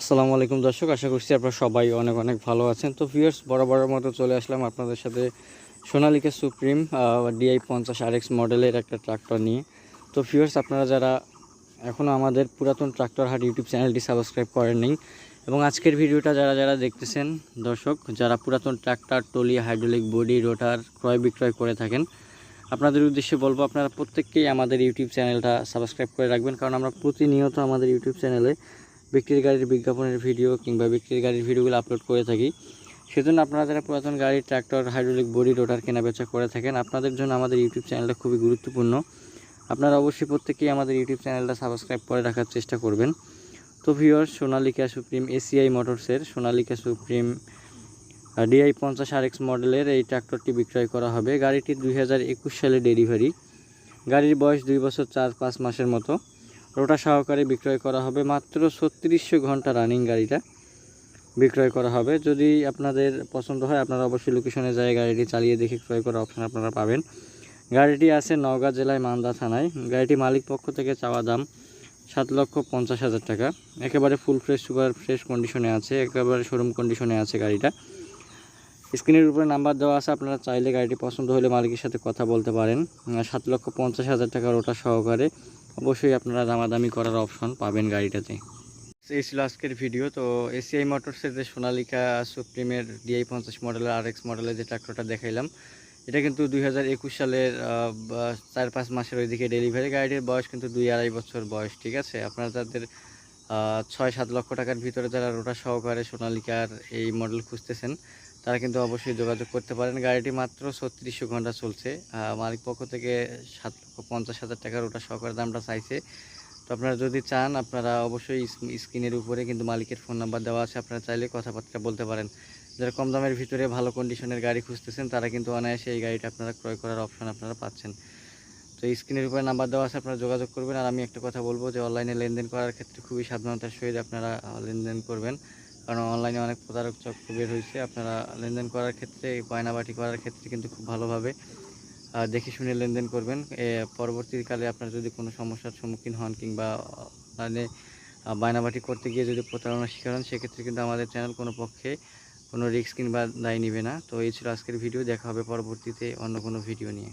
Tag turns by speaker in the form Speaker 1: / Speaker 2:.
Speaker 1: আসসালামু আলাইকুম দর্শক, আশা করছি আপনারা সবাই অনেক অনেক ভালো আছেন। তো ভিউয়ার্স বরাবরের মতো চলে আসলাম আপনাদের সাথে সোনালিকা সুপ্রিম ডিআই পঞ্চাশ আর এক্স মডেলের একটা ট্রাক্টর নিয়ে। তো ভিউয়ার্স আপনারা যারা এখনও আমাদের পুরাতন ট্রাক্টর হাট ইউটিউব চ্যানেলটি সাবস্ক্রাইব করেননি এবং আজকের ভিডিওটা যারা যারা দেখতেছেন, দর্শক, যারা পুরাতন tractor trolley hydraulic body rotor ক্রয় বিক্রয় করে থাকেন, আপনাদের উদ্দেশ্যে বলব, আপনারা প্রত্যেককেই আমাদের ইউটিউব চ্যানেলটা সাবস্ক্রাইব করে রাখবেন, কারণ আমরা প্রতিনিয়ত আমাদের ইউটিউব চ্যানেলে বিক্রির গাড়ির বিজ্ঞাপনের ভিডিও কিংবা বিক্রির গাড়ির ভিডিওগুলো আপলোড করে থাকি। সেজন্য আপনারা যারা পুরাতন গাড়ি ট্র্যাক্টর হাইড্রোলিক বডি রোটার কেনা বেচা করে থাকেন, আপনাদের জন্য আমাদের ইউটিউব চ্যানেলটা খুবই গুরুত্বপূর্ণ। আপনারা অবশ্যই প্রত্যেকেই আমাদের ইউটিউব চ্যানেলটা সাবস্ক্রাইব করে রাখার চেষ্টা করবেন। তো ভিওর সোনালিকা সুপ্রিম এসিআই মোটরসের সোনালিকা সুপ্রিম ডিআই পঞ্চাশ আর এক্স মডেলের এই ট্র্যাক্টরটি বিক্রয় করা হবে। গাড়িটি দুই হাজার একুশ সালে ডেলিভারি গাড়ির বয়স দুই বছর চার পাঁচ মাসের মতো। রোটা সহকারে বিক্রয় করা হবে। মাত্র ছত্রিশশো ঘণ্টা রানিং গাড়িটা বিক্রয় করা হবে। যদি আপনাদের পছন্দ হয়, আপনারা অবশ্যই লোকেশনে যায় গাড়িটি চালিয়ে দেখে ক্রয় করার অপশান আপনারা পাবেন। গাড়িটি আছে নওগাঁ জেলায় মান্দা থানায়। গাড়িটি মালিক পক্ষ থেকে চাওয়া দাম সাত লক্ষ পঞ্চাশ হাজার টাকা। একেবারে ফুল ফ্রেশ সুপার ফ্রেশ কন্ডিশনে আছে, একেবারে শোরুম কন্ডিশনে আছে গাড়িটা। স্ক্রিনের উপরে নাম্বার দেওয়া আছে, আপনারা চাইলে গাড়িটি পছন্দ হলে মালিকের সাথে কথা বলতে পারেন। সাত লক্ষ পঞ্চাশ হাজার টাকার ওটা সহকারে অবশ্যই আপনারা দামাদামি করার অপশন পাবেন গাড়িটাতে। এই ছিল আজকের ভিডিও। তো এসিআই মোটরসের যে সোনালিকা সুপ্রিমের ডিআই পঞ্চাশ মডেলের আর এক্স মডেলের যে ট্রাক্টরটা দেখাইলাম, এটা কিন্তু দুই হাজার একুশ সালের চার পাঁচ মাসের ওইদিকে ডেলিভারি গাড়িটির বয়স কিন্তু দুই আড়াই বছর বয়স, ঠিক আছে? আপনারা তাদের ছয় সাত লক্ষ টাকার ভিতরে যারা রোটা সহকারে সোনালিকার এই মডেল খুঁজতেছেন তারা কিন্তু অবশ্যই যোগাযোগ করতে পারেন। গাড়িটি মাত্র ছত্রিশশো ঘণ্টা চলছে। মালিক পক্ষ থেকে সাত লক্ষ পঞ্চাশ হাজার টাকার ওটা সহকারে দামটা চাইছে। তো আপনারা যদি চান, আপনারা অবশ্যই স্ক্রিনের উপরে কিন্তু মালিকের ফোন নাম্বার দেওয়া আছে। আপনারা চাইলে কথাবার্তা বলতে পারেন। যারা কম দামের ভিতরে ভালো কন্ডিশনের গাড়ি খুঁজতেছেন, তারা কিন্তু অনায়াসে এই গাড়িটা আপনারা ক্রয় করার অপশন আপনারা পাচ্ছেন। তো স্ক্রিনের উপরে নাম্বার দেওয়া আছে, আপনারা যোগাযোগ করবেন। আর আমি একটা কথা বলব যে অনলাইনে লেনদেন করার ক্ষেত্রে খুবই সাবধানতার সহিত আপনারা লেনদেন করবেন। কারণ অনলাইনে অনেক প্রতারক চক্র বের হয়েছে। আপনারা লেনদেন করার ক্ষেত্রে গয়নাবাটি করার ক্ষেত্রে কিন্তু খুব ভালোভাবে দেখে শুনে লেনদেন করবেন। পরবর্তীকালে আপনার যদি কোনো সমস্যার সম্মুখীন হন কিংবা অনলাইনে বায়নাবাটি করতে গিয়ে যদি প্রতারণার শিকার হন, সেক্ষেত্রে কিন্তু আমাদের চ্যানেল কোনো পক্ষে কোনো রিস্ক কিংবা দায় নিবে না। তো এই ছিল আজকের ভিডিও দেখা হবে পরবর্তীতে অন্য কোনো ভিডিও নিয়ে।